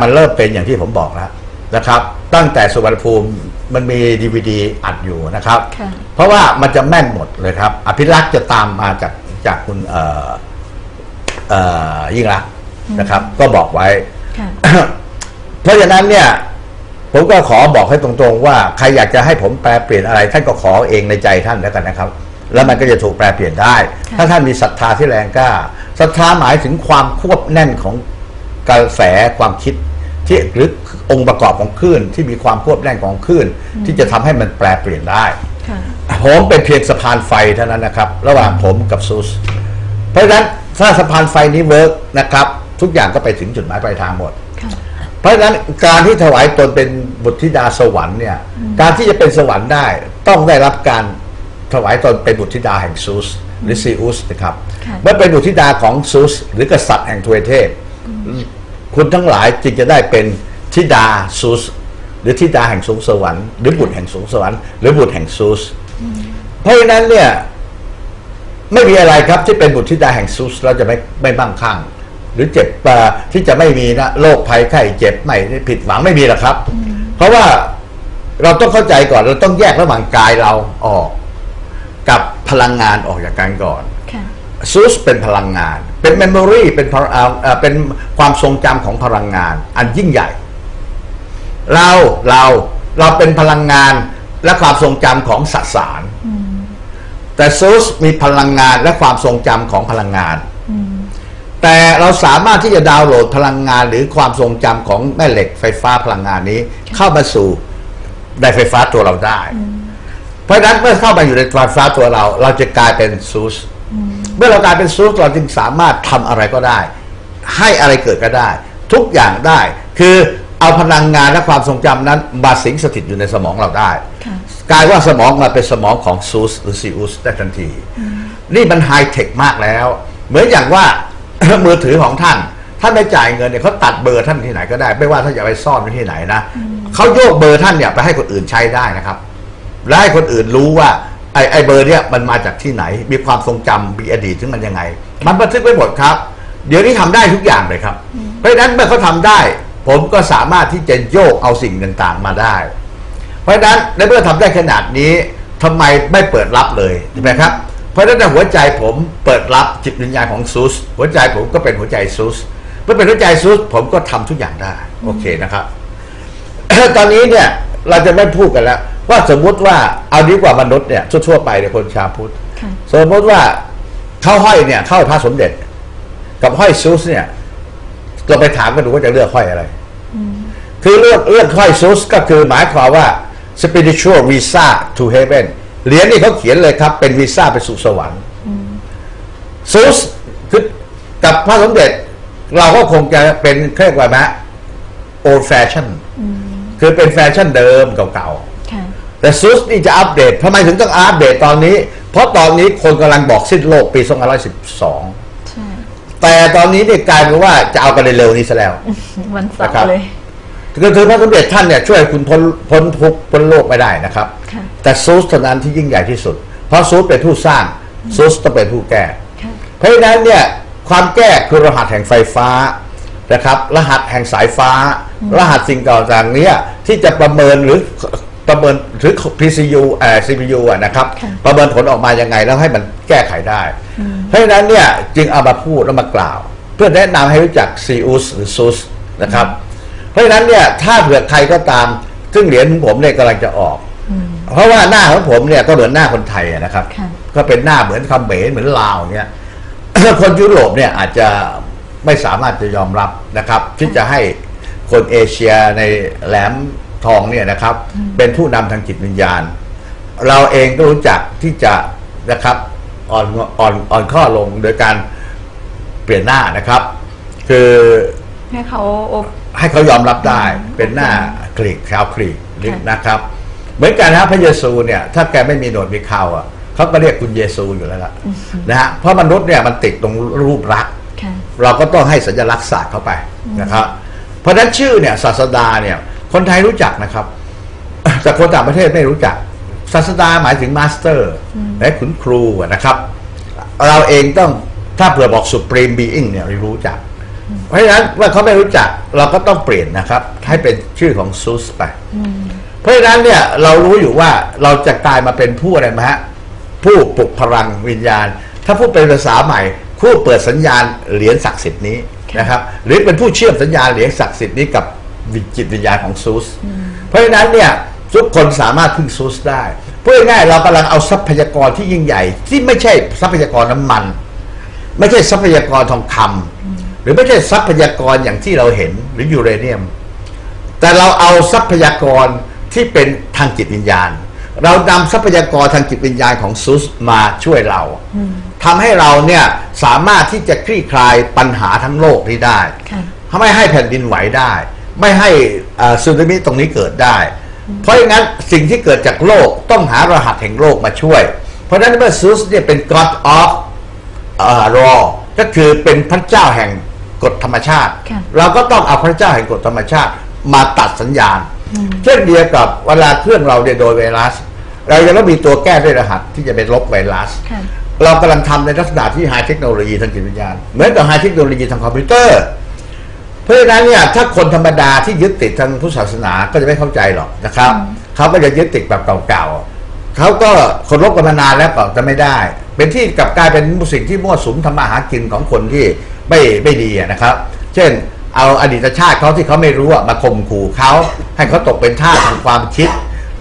มันเริ่มเป็นอย่างที่ผมบอกแล้วนะครับ ตั้งแต่สุวรรณภูมิมันมีดีวดีอัดอยู่นะครับ ค่ะ เพราะว่ามันจะแม่นหมดเลยครับ อภิรักษ์จะตามมาจากจากคุณเอ่อเอ่อยิ่งรักษณ์นะครับ ก็บอกไว้ ค่ะ เพราะฉะนั้นเนี่ย ผมก็ขอบอกให้ตรงๆว่าใครอยากจะให้ผมแปลเปลี่ยนอะไร ท่านก็ขอเองในใจท่านแล้วกันนะครับ แล้วมันก็จะถูกแปลเปลี่ยนได้ ค่ะ ถ้าท่านมีศรัทธาที่แรงกล้าศรัทธาหมายถึงความควบแน่นของกระแสความคิด ที่หรือองค์ประกอบของคลื่นที่มีความควบแน่นของคลื่นที่จะทำให้มันแปลเปลี่ยนได้ค่ะผมเป็นเพียงสะพานไฟเท่านั้นนะครับ ระหว่างผมกับซูสเพราะฉะนั้นถ้าสะพานไฟนี้เวิร์กนะครับ ทุกอย่างก็ไปถึงจุดหมายปลายทางหมดค่ะเพราะฉะนั้นการที่ถวายตนเป็นบุตรธิดาสวรรค์เนี่ย การที่จะเป็นสวรรค์ได้ต้องได้รับการถวายตนเป็นบุตรธิดาแห่งซูสหรือซีอุสนะครับค่ะเมื่อเป็นบุตรธิดาของซูสหรือกษัตริย์แห่งทเวเทพ คุณทั้งหลายจึงจะได้เป็นธิดาซูส หรือธิดาแห่งสูงสวรรค์หรือบุตรแห่งสูงสวรรค์หรือบุตรแห่งซูส เพราะฉะนั้นเนี่ยไม่มีอะไรครับที่เป็นบุตรธิดาแห่งซูสเราจะไม่ไม่บ้างข้าง หรือเจ็บปที่จะไม่มีนะโรคภัยไข้เจ็บไม่ผิดหวังไม่มีหรอกครับ เพราะว่าเราต้องเข้าใจก่อนเราต้องแยกระหว่างกายเราออก กับพลังงานออกจากกันก่อน ซูสเป็นพลังงาน เป็นเมมโมรีเป็นพลเอ่เป็นความทรงจำของพลังงาน อันยิ่งใหญ่ เราเราเราเป็นพลังงานและความทรงจำของสสารแต่ซูสมีพลังงานและความทรงจำของพลังงาน แต่เราสามารถที่จะดาวน์โหลดพลังงานหรือความทรงจำของแม่เหล็กไฟฟ้าพลังงานนี้ เข้ามาสู่ไดไฟฟ้าตัวเราได้ เพราะนั้นเมื่อเข้ามาอยู่ในไฟฟ้าตัวเรา เราจะกลายเป็นซูส มื่อเรากลายเป็นซูสเราจึงสามารถทำอะไรก็ได้ ให้อะไรเกิดก็ได้ ทุกอย่างได้ คือเอาพลังงานและความทรงจำนั้น มาสิงสถิตอยู่ในสมองเราได้ค่ะกลายว่าสมองมาเป็นสมองของซูสหรือซีอุสได้ทันที นี่มันไฮเทคมากแล้ว เหมือนอย่างว่ามือถือของท่าน ท่านไม่จ่ายเงินเนี่ยเขาตัดเบอร์ท่านที่ไหนก็ได้ ไม่ว่าท่านจะไปซ่อนไว้ที่ไหนนะเขาโยกเบอร์ท่านเนี่ยไปให้คนอื่นใช้ได้นะครับและให้คนอื่นรู้ว่า ไอ้ไอ้เบอร์เนี่ยมันมาจากที่ไหน มีความทรงจำมีอดีตถึงมันยังไง มันบันทึกไว้หมดครับ เดี๋ยวนี้ทำได้ทุกอย่างเลยครับ เพราะฉะนั้นเมื่อเขาทำได้ ผมก็สามารถที่จะโยกเอาสิ่งต่างๆมาได้ เพราะฉะนั้นในเมื่อทำได้ขนาดนี้ทำไมไม่เปิดรับเลยใช่ไหมครับ เพราะฉะนั้นในหัวใจผมเปิดรับจิตวิญญาณของซูสหัวใจผมก็เป็นหัวใจซูสเมื่อเป็นหัวใจซูสผมก็ทำทุกอย่างได้ โอเคนะครับ ตอนนี้เนี่ย เราจะไม่พูดกันแล้ว ว่าสมมุติว่าเอาดีกว่ามนุษย์เนี่ยทั่วๆไปเนี่ยคนชาวพุทธค่ะสมมติว่าเข้าห้อยเนี่ยเข้าพระสมเด็จ กับห้อยซูสเนี่ยเราไปถามกันดูว่าจะเลือกห้อยอะไรคือเลือกเลือกห้อยซูสก็คือหมายความว่า spiritual visa to heaven เหรียญนี่เขาเขียนเลยครับ เป็นวีซ่าไปสู่สวรรค์ซูสคือกับพระสมเด็จ เราก็คงจะเป็นเครียกว่าไหม old fashion คือเป็นแฟชั่นเดิมเก่าๆค่ะแต่ซูสนี่จะอัปเดตทำไมถึงต้องอัปเดตตอนนี้ เพราะตอนนี้คนกำลังบอกสิ้นโลกปี2512 ใช่ แต่ตอนนี้เนี่ยกลายเป็นว่าจะเอากันเร็วๆนี้ซะแล้ว วันเสานะครับ ร์เลย คือถือพระสมเด็จท่านเนี่ยช่วยคุณพ้นพ้นทุกข์พ้นโลกไม่ได้นะครับ ค่ะ แต่ซูสเท่านั้นที่ยิ่งใหญ่ที่สุด เพราะซูสเป็นผู้สร้างซูสต้องเป็นผู้แก้ ค่ะ เพราะฉะนั้นเนี่ยความแก้คือรหัสแห่งไฟฟ้า นะครับ รหัสแห่งสายฟ้า รหัสสิ่งต่างๆเนี้ยที่จะประเมินหรือประเมินหรือ PCU เอ่อ CPU อะนะครับค่ะประเมินผลออกมายังไงแล้วให้มันแก้ไขได้ เพราะฉะนั้นเนี่ยจึงเอามาพูดแล้วมากล่าว เพื่อแนะนำให้รู้จักซีอุสหรือซูสนะครับ เพราะฉะนั้นเนี่ยถ้าเผื่อใครก็ตาม ซึ่งเหรียญของผมเนี่ยกำลังจะออก เพราะว่าหน้าของผมเนี่ยก็เหมือนหน้าคนไทยอะนะครับค่ะก็เป็นหน้าเหมือนคำเขมรเหมือนลาวเนี่ยคนยุโรปเนี่ยอาจจะ ไม่สามารถจะยอมรับนะครับที่จะให้คนเอเชียในแหลมทองเนี่ยนะครับ เป็นผู้นำทางจิตวิญญาณ เราเองก็รู้จักที่จะนะครับอ่อนอ่อนอ่อนข้อลงโดยการเปลี่ยนหน้านะครับ คือให้เขาโอให้เขายอมรับได้เป็นหน้าคลิกชาวคลิกค่ะนะครับ เหมือนกันนะพระเยซูเนี่ยถ้าแกไม่มีหนวดมีเขาอะเขาก็เรียกคุณเยซูอยู่แล้วล่ะนะฮะเพราะมนุษย์เนี่ยมันติดตรงรูปรักษณ์ค่ะ เราก็ต้องให้สัญลักษณ์ศาสตร์เข้าไปนะครับเพราะฉะนั้นชื่อเนี่ยศาสดาเนี่ยคนไทยรู้จักนะครับ แต่คนต่างประเทศไม่รู้จัก ศาสดาหมายถึงมาสเตอร์และขุนครูอะนะครับ เราเองต้องถ้าเผื่อบอก supreme being เนี่ยเรารู้จัก เพราะฉะนั้นเมื่อเขาไม่รู้จักเราก็ต้องเปลี่ยนนะครับ ให้เป็นชื่อของซูสไปเพราะฉะนั้นเนี่ยเรารู้อยู่ว่าเราจะกลายมาเป็นผู้อะไรไหมฮะผู้ปลุกพลังวิญญาณ ถ้าพูดเป็นภาษาใหม่ ผู้เปิดสัญญาณเหรียญศักดิ์สิทธิ์นี้นะครับหรือเป็นผู้เชื่อมสัญญาณเหรียญศักดิ์สิทธิ์นี้กับวิญจิตวิญญาณของซูส เพราะฉะนั้นเนี่ยทุกคนสามารถพึ่งซูสได้พูดง่ายๆเรากำลังเอาทรัพยากรที่ยิ่งใหญ่ ที่ไม่ใช่ทรัพยากรน้ำมัน ไม่ใช่ทรัพยากรทองคำหรือไม่ใช่ทรัพยากรอย่างที่เราเห็นหรือยูเรเนียม แต่เราเอาทรัพยากรที่เป็นทางจิตวิญญาณ เรานำทรัพยากรทางจิตวิญญาณของซุสมาช่วยเราทำให้เราเนี่ยสามารถที่จะคลี่คลายปัญหาทั้งโลกนี้ได้ค่ะทำให้ให้แผ่นดินไหวได้ ไม่ให้เอ่อสึนามิตรงนี้เกิดได้ เพราะอย่างนั้นสิ่งที่เกิดจากโลกต้องหารหัสแห่งโลกมาช่วย เพราะฉะนั้นเมื่อซุสเนี่ยเป็น God of เอ่อ law ก็คือเป็นพระเจ้าแห่งกฎธรรมชาติค่ะเราก็ต้องเอาพระเจ้าแห่งกฎธรรมชาติ มาตัดสัญญาณ เช่นเดียวกับเวลาเครื่องเราเนี่ยโดยไวรัส เราจะต้องมีตัวแก้ด้วยรหัสที่จะไปลบไวรัส ค่ะ เรากำลังทำในลักษณะที่ไฮเทคโนโลยีทางจิตวิญญาณ เหมือนกับไฮเทคโนโลยีทางคอมพิวเตอร์ เพราะฉะนั้นเนี่ยถ้าคนธรรมดาที่ยึดติดทางพุทธศาสนาก็จะไม่เข้าใจหรอกนะครับ เขาก็จะยึดติดแบบเก่าๆเขาก็คนรบกันมานานแล้วก็จะไม่ได้ เป็นที่กลับกลายเป็นสิ่งที่มั่วสุมทำมาหากินของคนที่ไม่ไม่ดีอะนะครับ เช่น เอาอดีตชาติเขาที่เขาไม่รู้อะมาข่มขู่เขาให้เขาตกเป็นท่าสทางความคิด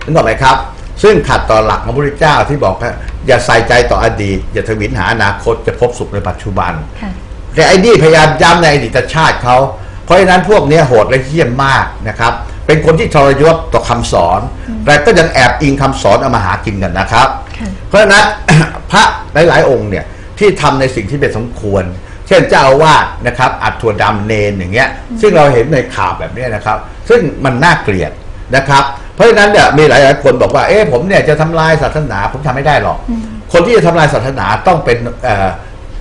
นึกออกไหมครับ ซึ่งขัดต่อหลักของพระพุทธเจ้าที่บอกว่าอย่าใส่ใจต่ออดีต อย่าทวินหาอนาคตจะพบสุขในปัจจุบัน ค่ะ แต่ไอ้นี่พยายามย้ำในอดีตชาติเขา เพราะฉะนั้นพวกเนี้ยโหดและเหี้ยมมากนะครับ เป็นคนที่ทรยศต่อคำสอน แต่ก็ยังแอบอิงคำสอนเอามาหากินกันนะครับ ค่ะ เพราะฉะนั้น พระหลายๆ องค์เนี่ยที่ทำในสิ่งที่เป็นสมควร เช่นเจ้าอาวาสนะครับอัดถั่วดำเนนอย่างเงี้ยซึ่งเราเห็นในข่าวแบบเนี้ยนะครับ ซึ่งมันน่าเกลียด นะครับ เพราะฉะนั้นเนี่ยมีหลายๆคนบอกว่าเอ๊ะผมเนี่ยจะทำลายศาสนาผมทำไม่ได้หรอก คนที่จะทำลายศาสนาต้องเป็นเอ่อ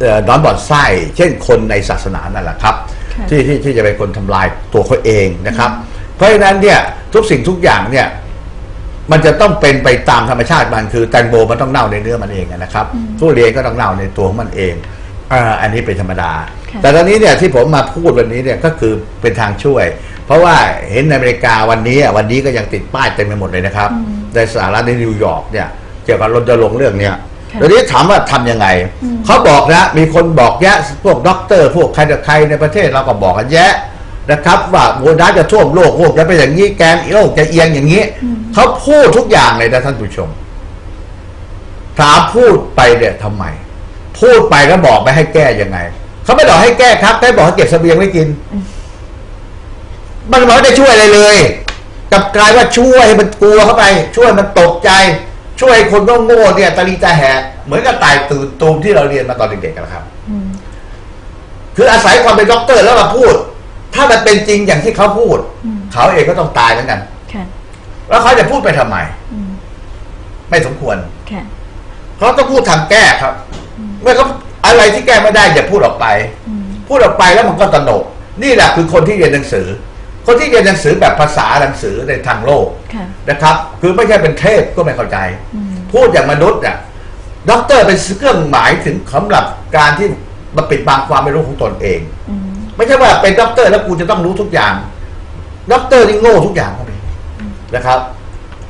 เอ่อนอนบ่อนไส้เช่นคนในศาสนานั่นแหละครับค่ะที่ที่ที่จะเป็นคนทำลายตัวเขาเองนะครับ เพราะฉะนั้นเนี่ยทุกสิ่งทุกอย่างเนี่ยมันจะต้องเป็นไปตามธรรมชาติมันคือแตงโมมันต้องเน่าในเนื้อมันเองอะนะครับทุเรียนก็ต้องเน่าในตัวของมันเองอ่าอันนี้เป็นธรรมดาค่ะแต่ตอนนี้เนี่ยที่ผมมาพูดวันนี้เนี่ยก็คือเป็นทางช่วย เพราะว่าเห็นในอเมริกาวันนี้อะวันนี้ก็ยังติดป้ายเต็มไปหมดเลยนะครับในสหรัฐในนิวยอร์กเนี่ยเกี่ยวกับรณรงค์เรื่องเนี้ยค่ะเดี๋ยวนี้ถามว่าทำยังไง เขาบอกนะ มีคนบอกแยะพวกด็อกเตอร์ พวกใครต่อใครในประเทศเราก็บอกกันแยะนะครับ ว่าโมน้ำจะท่วมโลกโลกจะเป็นอย่างนี้แกนโลกจะเอียงอย่างนี้ เขาพูดทุกอย่างเลยนะท่านผู้ชม ถามพูดไปเนี่ยทำไม พูดไปแล้วบอกไม่ให้แก้ยังไง เขาไม่บอกให้แก้ครับแค่บอกให้เก็บเสบียงไว้กิน มันไม่ได้ช่วยอะไรเลยกลับกลายว่าช่วยให้มันกลัวเข้าไป ช่วยมันตกใจ ช่วยให้คนก็โง่เนี่ยตาลีตาแหกเหมือนกับตายตื่นตูมที่เราเรียนมาตอนเด็กๆกันนะครับอืมคืออาศัยความเป็นด็อกเตอร์แล้วมาพูด ถ้ามันเป็นจริงอย่างที่เขาพูด เขาเองก็ต้องตายเหมือนกันค่ะแล้วเขาจะพูดไปทำไมอืมไม่สมควรค่ะเขาต้องพูดทางแก้ครับ เมื่อเขาอะไรที่แก้ไม่ได้อย่าพูดออกไปอืมพูดออกไปแล้วมันก็ตนก นี่แหละคือคนที่เรียนหนังสือ คนที่เรียนหนังสือแบบภาษาหนังสือในทางโลกค่ะ นะครับ คือไม่ใช่เป็นเทพก็ไม่เข้าใจ อืม พูดอย่างมนุษย์อะด็อกเตอร์เป็นเครื่องหมายถึงสำหรับการที่มาปิดบังความไม่รู้ของตนเอง อืมไม่ใช่ว่าเป็นด็อกเตอร์แล้วกูจะต้องรู้ทุกอย่างด็อกเตอร์นี่โง่ทุกอย่างก็มีนะครับ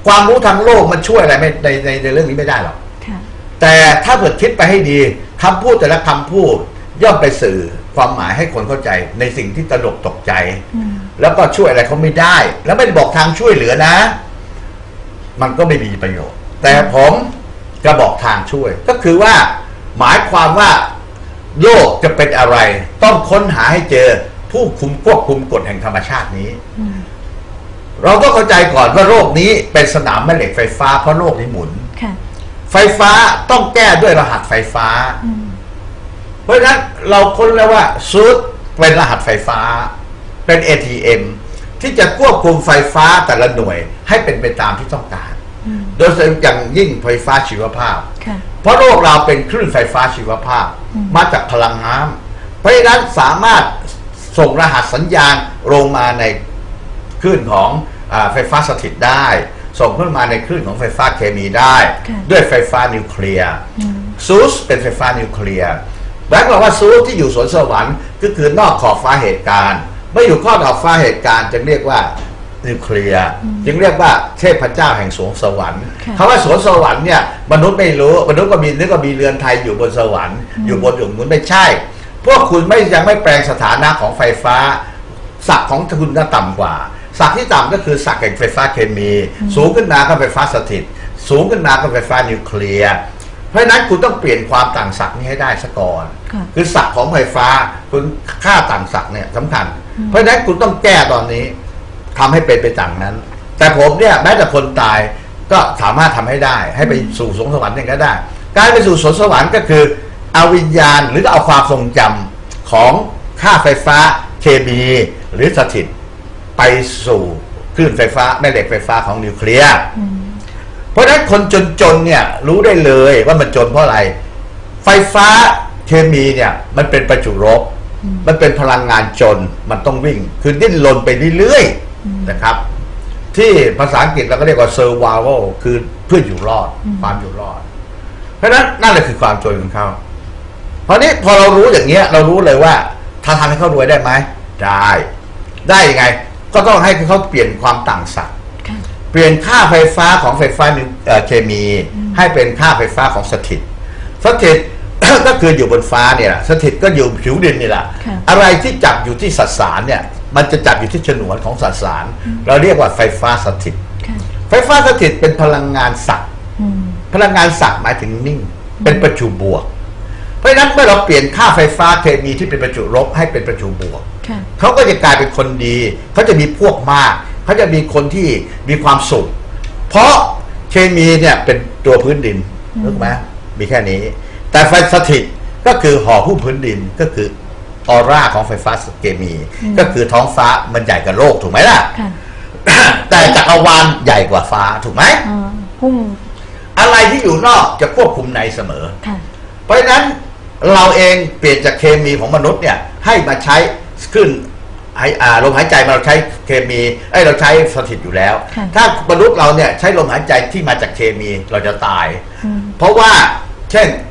ความรู้ทางโลกมันช่วยอะไรไม่ในในในเรื่องนี้ไม่ได้หรอก ค่ะ แต่ถ้าเกิดคิดไปให้ดีคำพูดแต่ละคำพูด ย่อมไปสื่อความหมายให้คนเข้าใจในสิ่งที่ตระหนกตกใจ อืม แล้วก็ช่วยอะไรเขาไม่ได้ แล้วไม่ได้บอกทางช่วยเหลือนะ มันก็ไม่มีประโยชน์ แต่ผมจะบอกทางช่วย ก็คือว่า หมายความว่าโลกจะเป็นอะไร ต้องค้นหาให้เจอผู้คุมควบคุมกฎแห่งธรรมชาตินี้อืมเราต้องเข้าใจก่อนว่าโลกนี้เป็นสนามแม่เหล็กไฟฟ้าเพราะโลกนี้หมุนค่ะไฟฟ้าต้องแก้ด้วยรหัสไฟฟ้าอืมเพราะฉะนั้นเราค้นแล้วว่าซูดเป็นรหัสไฟฟ้า เป็น ATM ที่จะควบคุมไฟฟ้าแต่ละหน่วยให้เป็นไปตามที่ต้องการอืมโดยเฉพาะอย่างยิ่งไฟฟ้าชีวภาพค่ะเพราะโลกเราเป็นคลื่นไฟฟ้าชีวภาพอืมมาจากพลังน้ำเพราะฉะนั้นสามารถส่งรหัสสัญญาณลงมาในคลื่นของอาไฟฟ้าสถิตได้ ส่งขึ้นมาในคลื่นของไฟฟ้าเคมีได้ค่ะด้วยไฟฟ้านิวเคลียร์อืมซูสเป็นไฟฟ้านิวเคลียร์หมายความว่าซูที่อยู่สวนสวรรค์ก็คือนอกขอบฟ้าเหตุการณ์ ไม่อยู่ข้อขอบฟ้าเหตุการณ์จึงเรียกว่านิวเคลียร์จึงเรียกว่าเทพเจ้าแห่งสวงสวรรค์ค่ะคำว่าสวนสวรรค์เนี่ยมนุษย์ไม่รู้มนุษย์ก็มีนึกว่ามีเรือนไทยอยู่บนสวรรค์ อยู่บนอยู่มุนไม่ใช่ พวกคุณไม่ยังไม่แปลงสถานะของไฟฟ้าศักดิ์ของคุณน่ะต่ำกว่าศักดิ์ที่ต่ำก็คือศักดิ์แห่งไฟฟ้าเคมี สูงขึ้นมาก็ไฟฟ้าสถิต สูงขึ้นมาก็ไฟฟ้านิวเคลียร์เพราะฉะนั้นคุณต้องเปลี่ยนความต่างศักดิ์นี้ให้ได้ซะก่อนค่ะคือศักดิ์ของไฟฟ้าคุณค่าต่างศักดิ์เนี่ยสำคัญ เพราะฉะนั้นคุณต้องแก้ตอนนี้ทำให้เป็นไปต่างนั้น แต่ผมเนี่ยแม้แต่คนตายก็สามารถทำให้ได้ ให้ไปสู่สวงสวรรค์อย่างนั้นได้ การไปสู่สวงสวรรค์ก็คือ เอาวิญญาณหรือเอาความทรงจำของค่าไฟฟ้าเคมีหรือสถิตไปสู่คลื่นไฟฟ้าแม่เหล็กไฟฟ้าของนิวเคลียร์เพราะฉะนั้นคนจนๆเนี่ยรู้ได้เลยว่ามันจนเพราะอะไร ไฟฟ้าเคมีเนี่ยมันเป็นประจุลบ มันเป็นพลังงานจนมันต้องวิ่ง คือดิ้นรนไปเรื่อยๆนะครับ ที่ภาษาอังกฤษเราก็เรียกว่า survival คือเพื่ออยู่รอดความอยู่รอด เพราะฉะนั้นนั่นแหละคือความจนของเขาเพราะนี้พอเรารู้อย่างเงี้ย เรารู้เลยว่าถ้าทำให้เขารวยได้ไหมได้ ได้ยังไง ก็ต้องให้เขาเปลี่ยนความต่างศักดิ์ค่ะเปลี่ยนค่าไฟฟ้าของไฟฟ้านิวเอ่อเคมี ให้เป็นค่าไฟฟ้าของสถิตสถิต ก็คืออยู่บนฟ้าเนี่ยแหละสถิตก็อยู่ผิวดินนี่แหละค่ะ อะไรที่จับอยู่ที่สสารเนี่ยมันจะจับอยู่ที่ฉนวนของสสาร เราเรียกว่าไฟฟ้าสถิต ค่ะไฟฟ้าสถิตเป็นพลังงานศักดิ์อืมพลังงานศักดิ์หมายถึงนิ่ง เป็นประจุบวก เพราะฉะนั้นเมื่อเราเปลี่ยนค่าไฟฟ้าเคมีที่เป็นประจุลบให้เป็นประจุบวก ค่ะ เขาก็จะกลายเป็นคนดี เขาจะมีพวกมาก เขาจะมีคนที่มีความสุข เพราะเคมีเนี่ยเป็นตัวพื้นดินรู้ไหมมีแค่นี้ แต่ไฟสถิตก็คือห่อหุ้มพื้นดินก็คือออร่าของไฟฟ้าเคมี ก็คือท้องฟ้ามันใหญ่กว่าโลกถูกไหมล่ะค่ะแต่จักรวาลใหญ่กว่าฟ้าถูกไหมอ่าหุ้มอะไรที่อยู่นอกจะควบคุมในเสมอค่ะเพราะฉะนั้นเราเองเปลี่ยนจากเคมีของมนุษย์เนี่ยให้มาใช้ขึ้นให้อ่าลมหายใจมาเราใช้เคมีไอ้ยเราใช้สถิตอยู่แล้วค่ะถ้ามนุษย์เราเนี่ยใช้ลมหายใจที่มาจากเคมีเราจะตายอืมเพราะว่าเช่นอ่า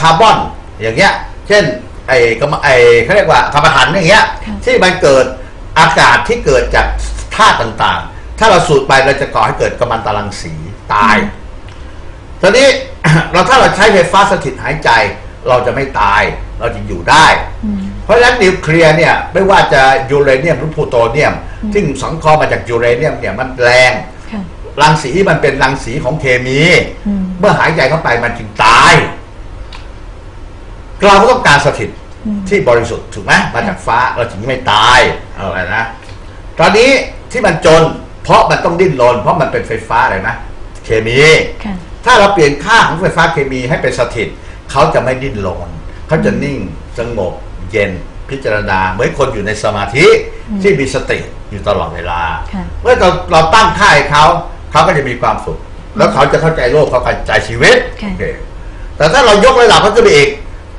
คาร์บอนอย่างเงี้ย เช่นไอ้กำมะไอ้เขาเรียกว่าคาร์บอนหันอย่างเงี้ยค่ะที่มันเกิดอากาศที่เกิดจากธาตุต่างๆ ถ้าเราสูดไปเราจะก่อให้เกิดกัมมันตรังสีตายตอนนี้เราถ้าเราใช้ไฟฟ้าสถิตหายใจ เราจะไม่ตายเราจะอยู่ได้อืมเพราะฉะนั้นนิวเคลียร์เนี่ยไม่ว่าจะยูเรเนียมหรือพลูโตเนียม ซึ่งสังเคราะห์มาจากยูเรเนียมเนี่ยมันแรงค่ะรังสีมันเป็นรังสีของเคมีอืมเมื่อหายใจเข้าไปมันจึงตาย เราก็ต้องการสถิตอืมที่บริสุทธิ์ถูกไหมมาจากฟ้าเราถึงไม่ตายเอาอะไรนะตอนนี้ที่มันจน เพราะมันต้องดิ้นรนเพราะมันเป็นไฟฟ้าอะไรนะเคมีค่ะถ้าเราเปลี่ยนค่าของไฟฟ้าเคมีให้เป็นสถิตเขาจะไม่ดิ้นรนเขาจะนิ่งสงบเย็นพิจารณาเหมือนคนอยู่ในสมาธิอืมที่มีสติอยู่ตลอดเวลาค่ะเมื่อเราเราตั้งค่าให้เขาเขาก็จะมีความสุข แล้วเขาจะเข้าใจโลกเขาเข้าใจชีวิตค่ะโอเคแต่ถ้าเรายกระดับเขาขึ้นไปอีก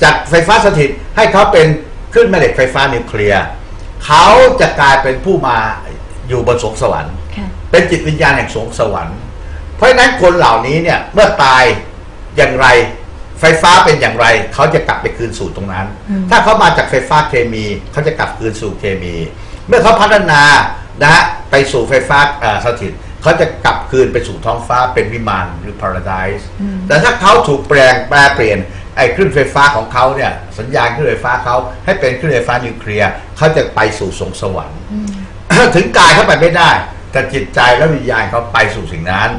จากไฟฟ้าสถิตให้เขาเป็นขึ้นแม่เหล็กไฟฟ้านิวเคลียร์เขาจะกลายเป็นผู้มาอยู่บนสวงสวรรค์ค่ะเป็นจิตวิญญาณแห่งสวงสวรรค์ เพราะฉะนั้นคนเหล่านี้เนี่ยเมื่อตายอย่างไรไฟฟ้าเป็นอย่างไร เขาจะกลับไปคืนสู่ตรงนั้นอืมถ้าเขามาจากไฟฟ้าเคมีเขาจะกลับคืนสู่เคมี เมื่อเขาพัฒนานะฮะไปสู่ไฟฟ้าเอ่อสถิตเขาจะกลับคืนไปสู่ท้องฟ้าเป็นวิมานหรือ paradise อืมแต่ถ้าเขาถูกแปลงแปลเปลี่ยน ไอ้คลื่นไฟฟ้าของเขาเนี่ยสัญญาณคลื่นไฟฟ้าเขาให้เป็นคลื่นไฟฟ้านิวเคลียร์เขาจะไปสู่สวงสวรรค์อืมถึงกายเขาไปไม่ได้ แต่จิตใจและวิญญาณเขาไปสู่สิ่งนั้น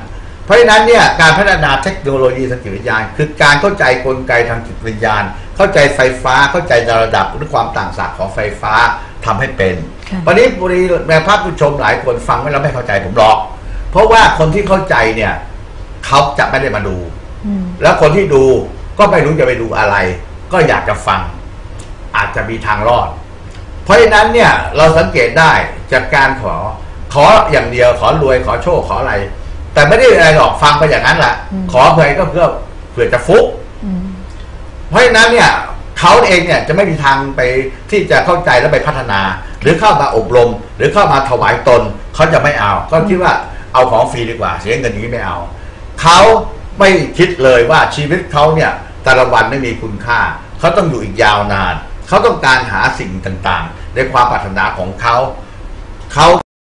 เพราะฉะนั้นเนี่ยการพัฒนาเทคโนโลยีทางจิตวิญญาณ คือการเข้าใจกลไกทางจิตวิญญาณ เข้าใจไฟฟ้าเข้าใจระดับหรือความต่างศักย์ของไฟฟ้าทำให้เป็นค่ะวันนี้บุรีแม่ภาพผู้ชมหลายคนฟังไม่แล้วไม่เข้าใจผมหรอก เพราะว่าคนที่เข้าใจเนี่ยเขาจะไม่ได้มาดูอืมแล้วคนที่ดู ก็ไม่รู้จะไปดูอะไร ก็อยากจะฟัง อาจจะมีทางรอด เพราะฉะนั้นเนี่ยเราสังเกตได้จากการขอ ขออย่างเดียวขอรวยขอโชคขออะไร แต่ไม่ได้อะไรหรอกฟังไปอย่างนั้นแหละอืมขอเพื่อก็เพื่อเพื่อจะฟุกอืมเพราะฉะนั้นเนี่ยเขาเองเนี่ยจะไม่มีทางไปที่จะเข้าใจและไปพัฒนา หรือเข้ามาอบรม หรือเข้ามาถวายตนเขาจะไม่เอาก็คิดว่าเอาของฟรีดีกว่า เสียเงินอย่างนี้ไม่เอาเขาไม่คิดเลยว่าชีวิตเขาเนี่ย แต่ละวันไม่มีคุณค่า เขาต้องอยู่อีกยาวนาน เขาต้องการหาสิ่งต่างๆ ในความปรารถนาของเขาเขา